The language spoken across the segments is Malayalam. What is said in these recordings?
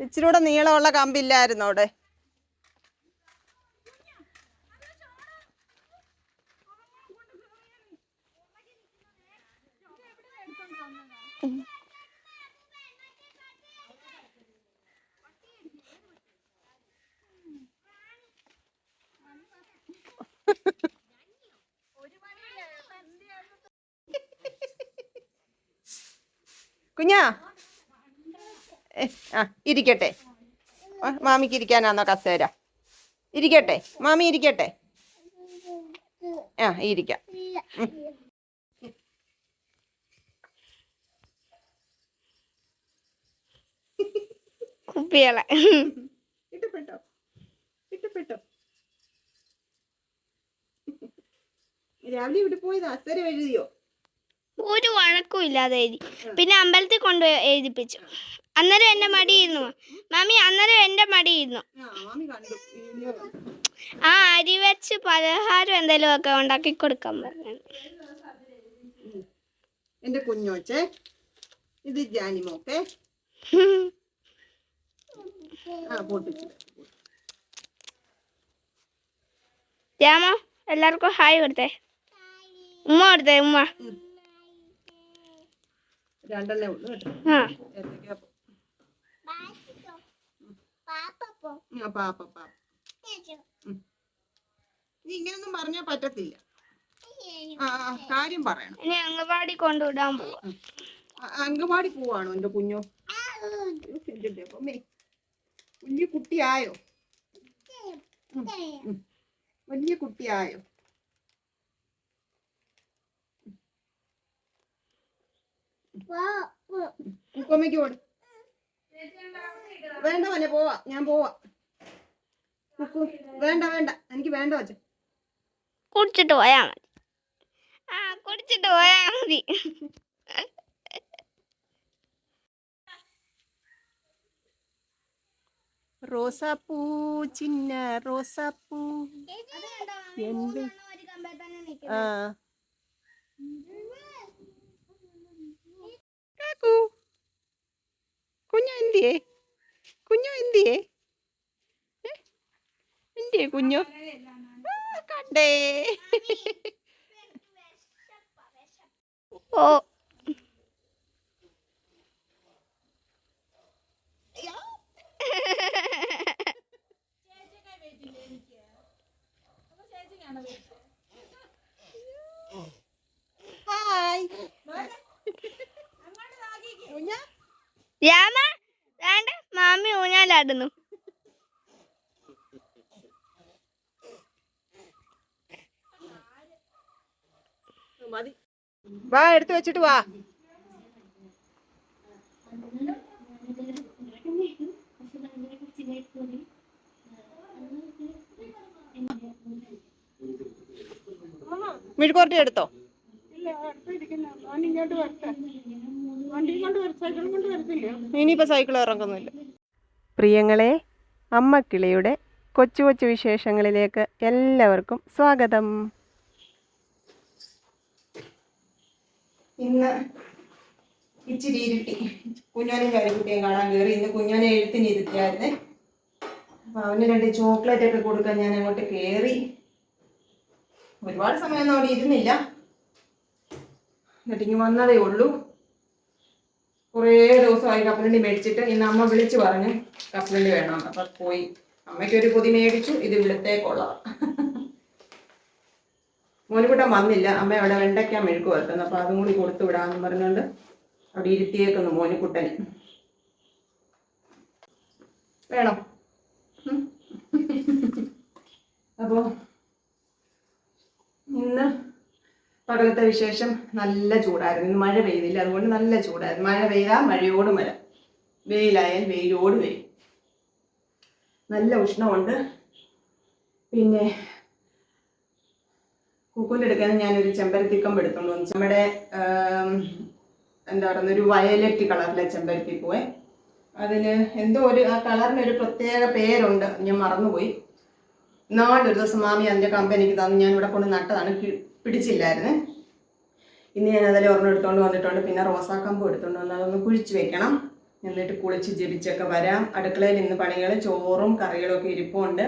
ഇച്ചിരി കൂടെ നീളമുള്ള കമ്പില്ലായിരുന്നു അവിടെ? കുഞ്ഞാ? ആ ഇരിക്കട്ടെ. മാമിക്ക് ഇരിക്കാനാന്നോ കസേര. ഇരിക്കട്ടെ മാമി ഇരിക്കട്ടെ. ആ ഇരിക്കാം. കുപ്പികളെ. ഇഷ്ടപ്പെട്ടോ ഇഷ്ടപ്പെട്ടോ രാവിലെ ഇവിടെ പോയത് അസരം എഴുതിയോ? ഒരു വഴക്കും ഇല്ലാതെ എഴുതി. പിന്നെ അമ്പലത്തിൽ കൊണ്ട് എഴുതിപ്പിച്ചു. അന്നേരം എന്റെ മടിയിരുന്നു. മമ്മി അന്നേരം എന്റെ മടിയിരുന്നു. ആ അരി വെച്ച് പലഹാരം എന്തെങ്കിലും ഒക്കെ ഉണ്ടാക്കി കൊടുക്കാൻ പറഞ്ഞു. എന്റെ കുഞ്ഞോച്ചേ ഇത് ജാനിമോക്കെ ആ പൊട്ടിച്ചു. രാമ എല്ലാവർക്കും ഹായ് കൊടുത്തേ. ഉമ്മ കൊടുത്തേ ഉമ്മ. രണ്ടെണ്ണേ ഉള്ളു കേട്ടോ. ആ ഏത്തയ്ക്കാപ്പം. ആ പാപ്പ പാപ്പ. നീ ഇങ്ങനൊന്നും പറഞ്ഞാൽ പറ്റത്തില്ല ആ കാര്യം പറയണം ഇനി അംഗൻവാടി കൊണ്ടുവിടാൻ ആ, അങ്കമാടി പോവാണോ എന്റെ കുഞ്ഞോ. വലിയ കുട്ടിയായോ. വലിയ കുട്ടിയായോ ഉപ്പമ്മയ്ക്ക് കൊടു വേണ്ട മോനെ പോവാ ഞാൻ പോവാ കുക്കു വേണ്ട വേണ്ട. എനിക്ക് വേണ്ട വച്ച കുടിച്ചിട്ട് പോയാ മതി. ആ കുടിച്ചിട്ട് പോയാ മതി. റോസാപ്പൂ ചിന്ന റോസാപ്പൂ. എന്ത്? ആ. കുഞ്ഞു എന്തിയേ കുഞ്ഞു എന്തിയേ ഏ? എന്തിയേ കുഞ്ഞു. കണ്ടേ. ഓ. ഹായ്. രാമ വേണ്ട. മാമി ഊഞ്ഞാലാടുന്നു. മതി. വാ എടുത്തു വെച്ചിട്ട് വാ. മിഴുക്കോർട്ടി എടുത്തോ? ഇനിയിപ്പോ സൈക്കിൾ ഇറങ്ങുന്നില്ല. പ്രിയങ്ങളെ അമ്മക്കിളിയുടെ കൊച്ചു കൊച്ചു വിശേഷങ്ങളിലേക്ക് എല്ലാവർക്കും സ്വാഗതം. ഇന്ന് ഇച്ചിരി ഇരുട്ടി. കുഞ്ഞാനും കരിക്കുട്ടിയും കാണാൻ കയറി ഇന്ന് കുഞ്ഞാനെ എഴുത്തിന് ഇരുത്തിയായിരുന്നേ. അപ്പൊ അവന് രണ്ട് ചോക്ലേറ്റ് ഒക്കെ കൊടുക്കാൻ ഞാൻ അങ്ങോട്ട് കയറി ഒരുപാട് സമയമൊന്നും അവിടെ ഇരുന്നില്ല. എന്നിട്ട് ഇങ്ങ് വന്നതേ ഉള്ളൂ. കുറേ ദിവസമായി കപ്പലണ്ടി മേടിച്ചിട്ട്. ഇന്ന് അമ്മ വിളിച്ചു പറഞ്ഞു കപ്പലണ്ടി വേണം അപ്പൊ പോയി. അമ്മയ്ക്ക് ഒരു പൊതി മേടിച്ചു. ഇത് ഇവിടുത്തെ മോനുകുട്ടൻ വന്നില്ല. അമ്മ അവിടെ വെണ്ടയ്ക്ക മെഴുക്ക് വരുത്തുന്നു അപ്പൊ അതും കൂടി കൊടുത്തു വിടാന്ന് പറഞ്ഞുകൊണ്ട് അവിടെ ഇരുത്തിയേക്കുന്നു മോനുകുട്ടന് വേണം? അപ്പോൾ അപ്പോ ഇന്ന് പകലത്തെ വിശേഷം നല്ല ചൂടായിരുന്നു. ഇന്ന് മഴ പെയ്തില്ല. അതുകൊണ്ട് നല്ല ചൂടായിരുന്നു. മഴ പെയ്താൽ മഴയോട് മഴ. വെയിലായാൽ വെയിലോട് വെയിൽ. നല്ല ഉഷ്ണമുണ്ട്. പിന്നെ കുക്കുന്റെ എടുക്കാൻ ഞാനൊരു ചെമ്പരത്തിക്കമ്പ് എടുത്തോണ്ട് വന്നു. നമ്മുടെ എന്താ പറയുന്ന ഒരു വയലറ്റ് കളറിലെ ചെമ്പരത്തി പൂവേ. അതിന് എന്തോ ഒരു ആ കളറിന് ഒരു പ്രത്യേക പേരുണ്ട്. ഞാൻ മറന്നുപോയി. നാളൊരു ദിവസം മാമി അതിന്റെ കമ്പനിക്ക് തന്നു. ഞാൻ ഇവിടെ കൊണ്ട് നട്ടതാണ്. പിടിച്ചില്ലായിരുന്നു. ഇന്ന് ഞാൻ അതിൽ ഒരെണ്ണം എടുത്തുകൊണ്ട് വന്നിട്ടുണ്ട്. പിന്നെ റോസാക്കമ്പ് എടുത്തുകൊണ്ട് വന്ന്. അതൊന്ന് കുഴിച്ച് വെക്കണം. എന്നിട്ട് കുളിച്ച് ജപിച്ചൊക്കെ വരാം. അടുക്കളയിൽ ഇന്ന് പണികൾ ചോറും കറികളും ഒക്കെ ഇരിപ്പുണ്ട്.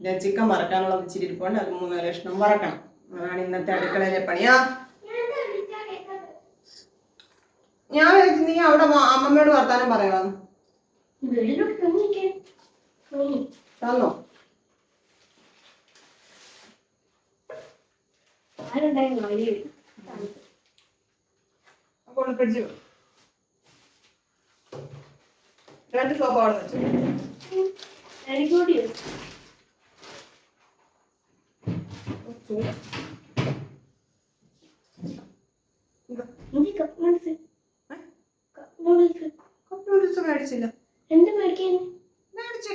പിന്നെ ചിക്കൻ വറക്കാനുള്ള ഇച്ചിരി ഇരിപ്പുണ്ട്. അത് മൂന്ന് കഷ്ണം വറക്കണം. അതാണ് ഇന്നത്തെ അടുക്കളയിലെ പണിയാ ഞാൻ നീ അവിടെ അമ്മമ്മയോട് വർത്താനം പറയണം. തന്നോ? ഫ്രിഡ്ജ് രണ്ട് സോപ്പ് അവിടെ വെച്ചു.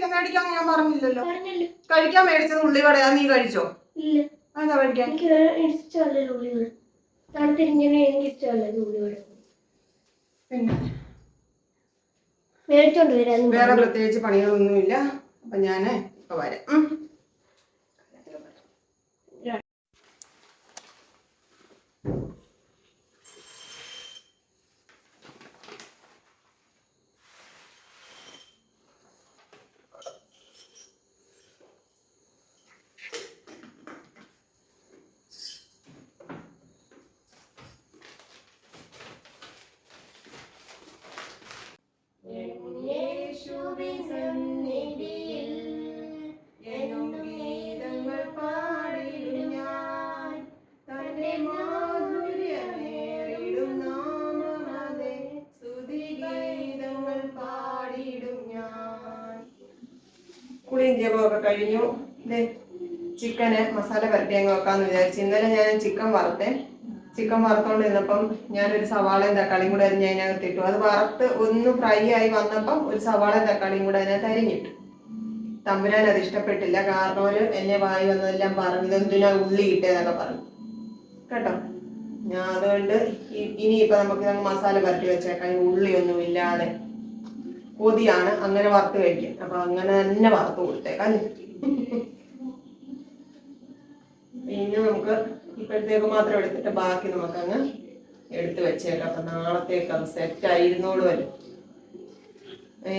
മേടിക്കാൻ? ഞാൻ പറഞ്ഞില്ലല്ലോ. പറഞ്ഞല്ലോ. കഴിക്കാൻ മേടിച്ചത് ഉള്ളിവടയാ നീ കഴിച്ചോ? ഇല്ല. അതാ കഴിക്കാൻ? ഉള്ളിവട ഉള്ളിവട പിന്നെ? വേറെ പ്രത്യേകിച്ച് പണികളൊന്നുമില്ല. അപ്പൊ ഞാൻ ഇപ്പൊ വരാം. കഴിഞ്ഞു. ഇതേ ചിക്കന് മസാല പരട്ടി അങ്ങ് വിചാരിച്ചു. ഇന്നലെ ഞാൻ ചിക്കൻ വറുത്തേ. ചിക്കൻ വറുത്തോണ്ട് ഇന്നപ്പം ഞാനൊരു സവാളയും തക്കാളിയും കൂടെ അരിഞ്ഞ് അതിനകത്ത് ഇട്ടു. അത് വറുത്ത് ഒന്ന് ഫ്രൈ ആയി വന്നപ്പം ഒരു സവാളയും തക്കാളിയും കൂടെ അതിനകത്ത് അരിഞ്ഞിട്ടു. തമ്പുരാൻ അത് ഇഷ്ടപ്പെട്ടില്ല. കാരണം എന്നെ വായി വന്നതെല്ലാം പറഞ്ഞു ഇതെന്തിനാ ഉള്ളി കിട്ടിയതൊക്കെ പറഞ്ഞു. കേട്ടോ? ഞാൻ അതുകൊണ്ട് ഇനി ഇനിയിപ്പോ നമുക്ക് മസാല പരട്ടി വെച്ചേക്കാം. ഉള്ളി ഉള്ളിയൊന്നും ഇല്ലാതെ. കൊതിയാണ്. അങ്ങനെ വറുത്ത് കഴിക്കും. അപ്പൊ അങ്ങനെ തന്നെ വറുത്ത് കൊടുത്തേക്കാം? പിന്നെ നമുക്ക് ഇപ്പോഴത്തേക്ക് മാത്രം എടുത്തിട്ട് ബാക്കി നമുക്കങ്ങ് എടുത്തു വെച്ചേക്കാം. അപ്പൊ നാളത്തേക്ക് അത് സെറ്റ് ആയിരുന്നോളൂ വരും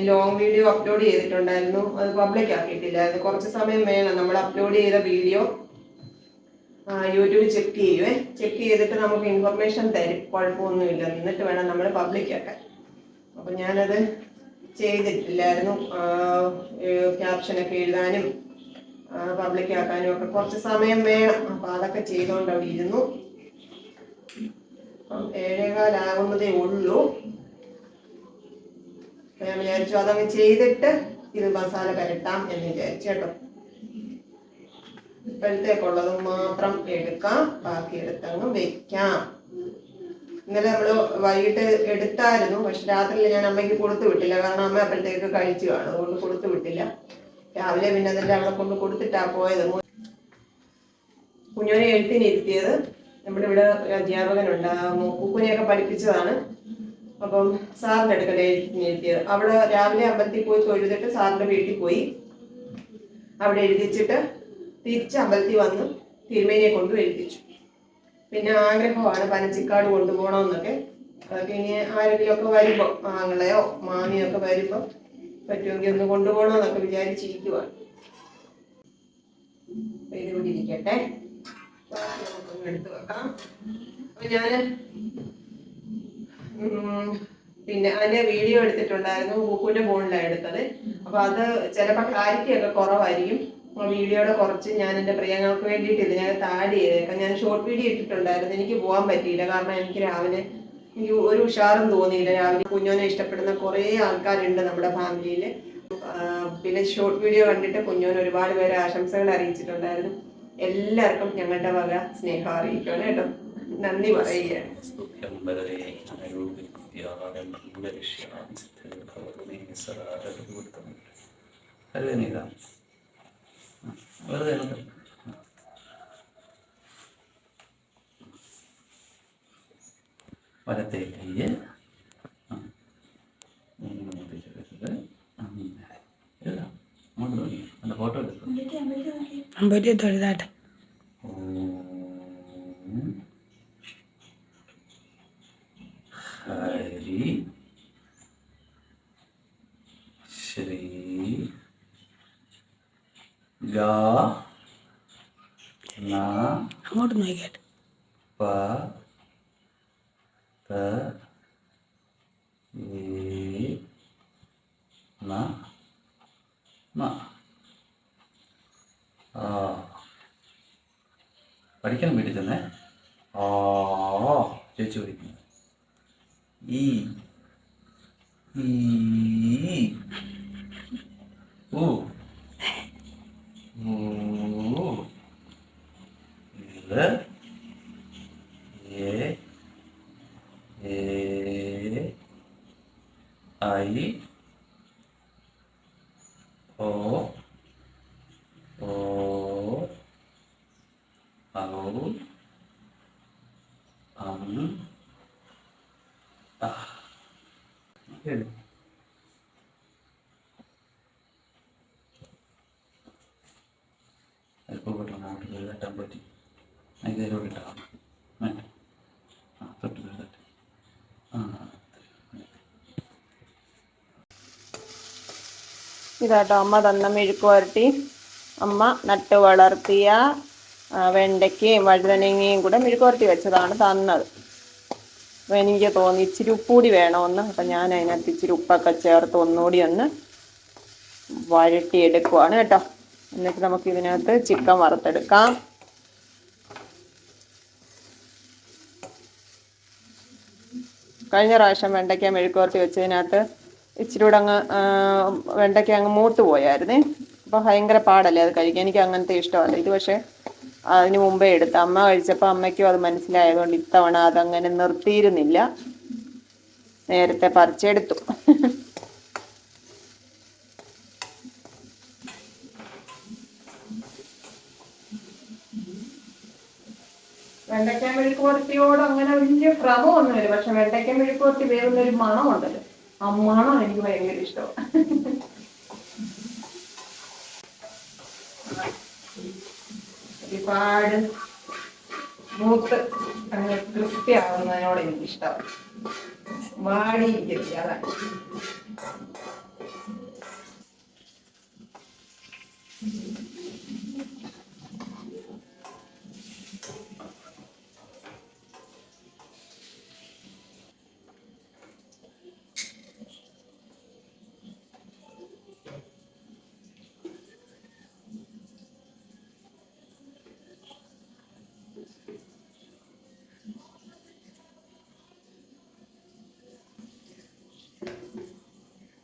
ലോങ് വീഡിയോ അപ്ലോഡ് ചെയ്തിട്ടുണ്ടായിരുന്നു. അത് പബ്ലിക് ആക്കിയിട്ടില്ല. ആക്കിയിട്ടില്ലായിരുന്നു കുറച്ച് സമയം വേണം. നമ്മൾ അപ്ലോഡ് ചെയ്ത വീഡിയോ യൂട്യൂബ് ചെക്ക് ചെയ്യുവേ. ചെക്ക് ചെയ്തിട്ട് നമുക്ക് ഇൻഫർമേഷൻ തരും. കുഴപ്പമൊന്നുമില്ല. എന്നിട്ട് വേണം നമ്മൾ പബ്ലിക് ആക്കാൻ. അപ്പം ഞാനത് ചെയ്തിട്ടില്ലായിരുന്നു. ക്യാപ്ഷനൊക്കെ എഴുതാനും പബ്ലിക് ആക്കാനും ഒക്കെ കുറച്ച് സമയം വേണം. അപ്പം അതൊക്കെ ചെയ്തുകൊണ്ട് അവിടെ ഇരുന്നു. ഏഴേകാലാകുന്നതേ ഉള്ളൂ. ഞാൻ വിചാരിച്ചു അതങ്ങ് ചെയ്തിട്ട് ഇത് മസാല പരട്ടാം എന്ന് വിചാരിച്ചു കേട്ടോ. ഇപ്പോഴത്തേക്കുള്ളത് മാത്രം എടുക്കാം. ബാക്കി എടുത്തങ്ങ് വെക്കാം. ഇന്നലെ നമ്മൾ വൈകിട്ട് എടുത്തായിരുന്നു. പക്ഷെ രാത്രി ഞാൻ അമ്മയ്ക്ക് കൊടുത്തു വിട്ടില്ല. കാരണം അമ്മ അപ്പോഴത്തേക്ക് കഴിച്ചു കാണും. അതുകൊണ്ട് കൊടുത്തു വിട്ടില്ല. രാവിലെ പിന്നെ അതെല്ലാം അവിടെ കൊണ്ട് കൊടുത്തിട്ടാ പോയത്. കുഞ്ഞോനെ എഴുത്തിനിരുത്തിയത്. നമ്മുടെ ഇവിടെ ഒരു അധ്യാപകനുണ്ട്. ആ കുക്കുനെയൊക്കെ പഠിപ്പിച്ചതാണ്. അപ്പം സാറിന്റെ അടുക്കൽ എഴുത്തിനിരുത്തിയത്. അവിടെ രാവിലെ അമ്പലത്തിൽ പോയി തൊഴുതിട്ട് സാറിന്റെ വീട്ടിൽ പോയി. അവിടെ എഴുതിച്ചിട്ട് തിരിച്ച് അമ്പലത്തിൽ വന്ന് തിരുമേനിയെ കൊണ്ട് എഴുതിച്ചു. പിന്നെ ആഗ്രഹമാണ് പനച്ചിക്കാട് കൊണ്ടുപോകണമെന്നൊക്കെ. അതൊക്കെ ഇനി ആരെങ്കിലുമൊക്കെ വരുമ്പോൾ ആങ്ങളെയോ മാമിയൊക്കെ വരുമ്പോൾ പറ്റുമെങ്കിൽ ഒന്ന് കൊണ്ടുപോകണമെന്നൊക്കെ വിചാരിച്ചിരിക്കുവാണ്. ചെയ്തുകൊണ്ടിരിക്കട്ടെ എടുത്തു വെക്കാം അപ്പൊ ഞാൻ പിന്നെ അതിന്റെ വീഡിയോ എടുത്തിട്ടുണ്ടായിരുന്നു ബുക്കുവിന്റെ ഫോണിലാണ് എടുത്തത്. അപ്പൊ അത് ചിലപ്പോൾ ക്ലാരിറ്റി ഒക്കെ കുറവായിരിക്കും വീഡിയോയുടെ കുറച്ച് ഞാൻ എന്റെ പ്രിയങ്ങൾക്ക് വേണ്ടിയിട്ട് ഇതിനകത്ത് ആഡ് ചെയ്തേക്കാം. ഞാൻ ഷോർട്ട് വീഡിയോ ഇട്ടിട്ടുണ്ടായിരുന്നു. എനിക്ക് പോകാൻ പറ്റിയില്ല. കാരണം എനിക്ക് രാവിലെ എനിക്ക് ഒരു ഉഷാറും തോന്നിയില്ല. രാവിലെ കുഞ്ഞോനെ ഇഷ്ടപ്പെടുന്ന കുറേ ആൾക്കാരുണ്ട് നമ്മുടെ ഫാമിലിയിൽ പിന്നെ ഷോർട്ട് വീഡിയോ കണ്ടിട്ട് കുഞ്ഞോന് ഒരുപാട് പേര് ആശംസകൾ അറിയിച്ചിട്ടുണ്ടായിരുന്നു. എല്ലാവർക്കും ഞങ്ങളുടെ വക സ്നേഹം അറിയിക്കണം കേട്ടോ. നന്ദി പറയുക. അല്ലേ. നീതാ വെറുതെ ഇരുന്നോ. വലത്തെ കയ്യ് ആ. ഇങ്ങനെ പിടിച്ചെടുത്തത് അങ്ങനെ എഴുതാം അങ്ങോട്ട് തുടങ്ങി. അല്ല ഫോട്ടോ തൊഴുതാട്ടെ ഹരി ശ്രീ ഗ ന അങ്ങോട്ട് നോക്കിയാട്ട് പ ത ഈ ന ന ആ പഠിക്കണം വീട്ടിൽ തന്നെ ആ ചേച്ചി പഠിക്കുന്നു ഈ ഈ ഊ ഊ ഇത് എ എ ഐ ഓ ഓ ഔ അം ആ ആ ഇതാട്ടോ അമ്മ തന്ന മെഴുക്ക് വരട്ടി. അമ്മ നട്ട് വളർത്തിയ വെണ്ടയ്ക്കയും വഴുതനങ്ങയും കൂടെ മെഴുക്ക് വരട്ടി വെച്ചതാണ് തന്നത്. എനിക്ക് തോന്നി ഇച്ചിരി ഉപ്പുകൂടി വേണമെന്ന് അപ്പം ഞാൻ അതിനകത്ത് ഇച്ചിരി ഉപ്പൊക്കെ ചേർത്ത് ഒന്നുകൂടി ഒന്ന് വഴട്ടിയെടുക്കുവാണ് കേട്ടോ. എന്നിട്ട് നമുക്ക് ഇതിനകത്ത് ചിക്കൻ വറുത്തെടുക്കാം. കഴിഞ്ഞ പ്രാവശ്യം വെണ്ടയ്ക്ക മെഴുക്ക് വരട്ടി വെച്ചതിനകത്ത് ഇച്ചിരി കൂടെ അങ്ങ് വെണ്ടയ്ക്ക അങ്ങ് മൂത്ത് പോയായിരുന്നേ. അപ്പോൾ ഭയങ്കര പാടല്ലേ അത് കഴിക്കാൻ? എനിക്ക് അങ്ങനത്തെ ഇഷ്ടമല്ല. ഇത് പക്ഷേ അതിന് മുമ്പേ എടുത്ത്. അമ്മ കഴിച്ചപ്പോൾ അമ്മയ്ക്കും അത് മനസ്സിലായതുകൊണ്ട് ഇത്തവണ അതങ്ങനെ നിർത്തിയിരുന്നില്ല. നേരത്തെ പറിച്ചെടുത്തു. വെണ്ടയ്ക്ക മെഴുക്കുപുരത്തിയോട് അങ്ങനെ വലിയ ഭ്രമമൊന്നുമില്ല. പക്ഷെ വെണ്ടയ്ക്ക മെഴുക്കുപുരത്തി വേറൊന്നൊരു മണമുണ്ടല്ലോ. ആ മണം എനിക്ക് ഭയങ്കര ഇഷ്ടമാണ്. ഒരുപാട് മൂത്ത് അങ്ങ് ക്രിസ്പി ആവുന്നതിനോട് എനിക്ക് ഇഷ്ടമാണ് വാടിയിരിക്കത്തില്ല അതാണ്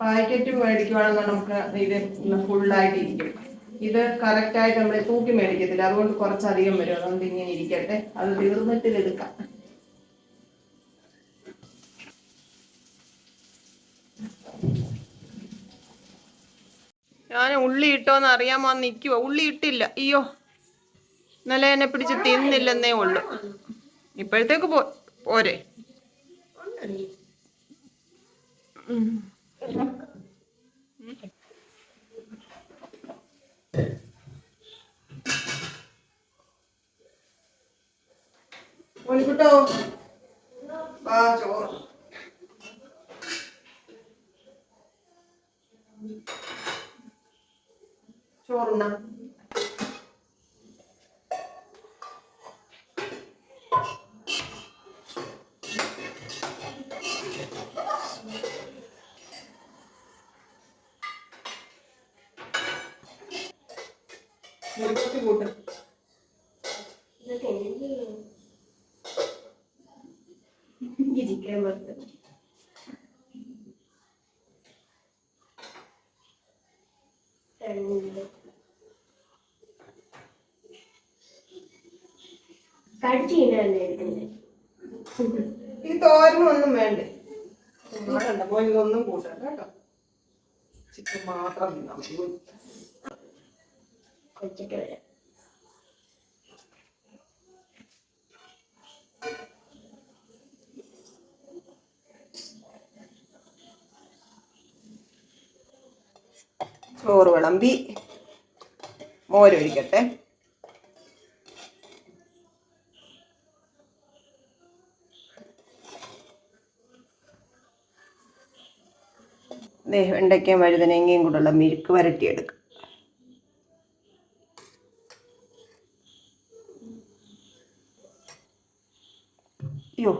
പാക്കറ്റ് മേടിക്കുവാണെങ്കിൽ നമുക്ക് ഇത് ഫുള്ളായിട്ട് ഇരിക്കും. ഇത് കറക്റ്റായിട്ട് നമ്മൾ തൂക്കി മേടിക്കത്തില്ല. അതുകൊണ്ട് കുറച്ചധികം വരും. അതുകൊണ്ട് ഇങ്ങനെ ഇരിക്കട്ടെ. അത് തീർന്നിട്ടിൽ എടുക്കാം. ഞാൻ ഉള്ളി ഇട്ടോന്ന് അറിയാമോ നിൽക്കുവോ ഉള്ളി ഇട്ടില്ല. അയ്യോ. ഇന്നലെ എന്നെ പിടിച്ച് തിന്നില്ലെന്നേ ഉള്ളു. ഇപ്പോഴത്തേക്ക് പോ പോരെ. ഉം. മോനിക്കുട്ടോ. മെഴുകുവരട്ടി കൂട്ട്. ചിക്കൻ വറുത്തത് ഈ തോരനൊന്നും ഒന്നും വേണ്ടേ? ഇതൊന്നും കൂട്ടണ്ട കേട്ടോ. ചിക്കൻ മാത്രം തിന്നാ കഴിച്ചിട്ട് വരാം ചോറ് വിളമ്പി മോരൊഴിക്കട്ടെ വെണ്ടയ്ക്കയും വഴുതനങ്ങയും കൂടെയുള്ള മിഴുക്ക് വരട്ടിയെടുക്കുക അയ്യോ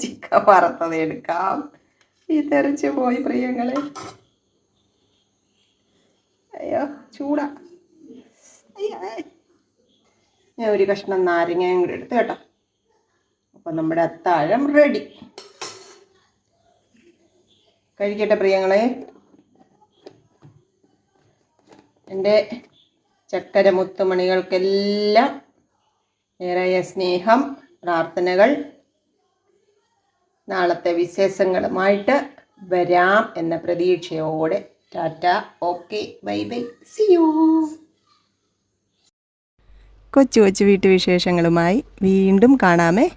ചിക്കൻ വറുത്തത് എടുക്കാം. ഈ തെറിച്ച് പോയി പ്രിയങ്ങളെ. അയ്യോ ചൂടാ. ഞാൻ ഒരു കഷ്ണം നാരങ്ങയും കൂടി എടുത്ത് കേട്ടോ. അപ്പം നമ്മുടെ അത്താഴം റെഡി കഴിക്കട്ടെ പ്രിയങ്ങളെ. എന്റെ ചക്കര മുത്തുമണികൾക്കെല്ലാം ഏറെ സ്നേഹം പ്രാർത്ഥനകൾ നാളത്തെ വിശേഷങ്ങളുമായിട്ട് വരാം എന്ന പ്രതീക്ഷയോടെ Tata. Okay bye bye. See you കൊച്ചു കൊച്ചു വീട്ടുവിശേഷങ്ങളുമായി വീണ്ടും കാണാമേ.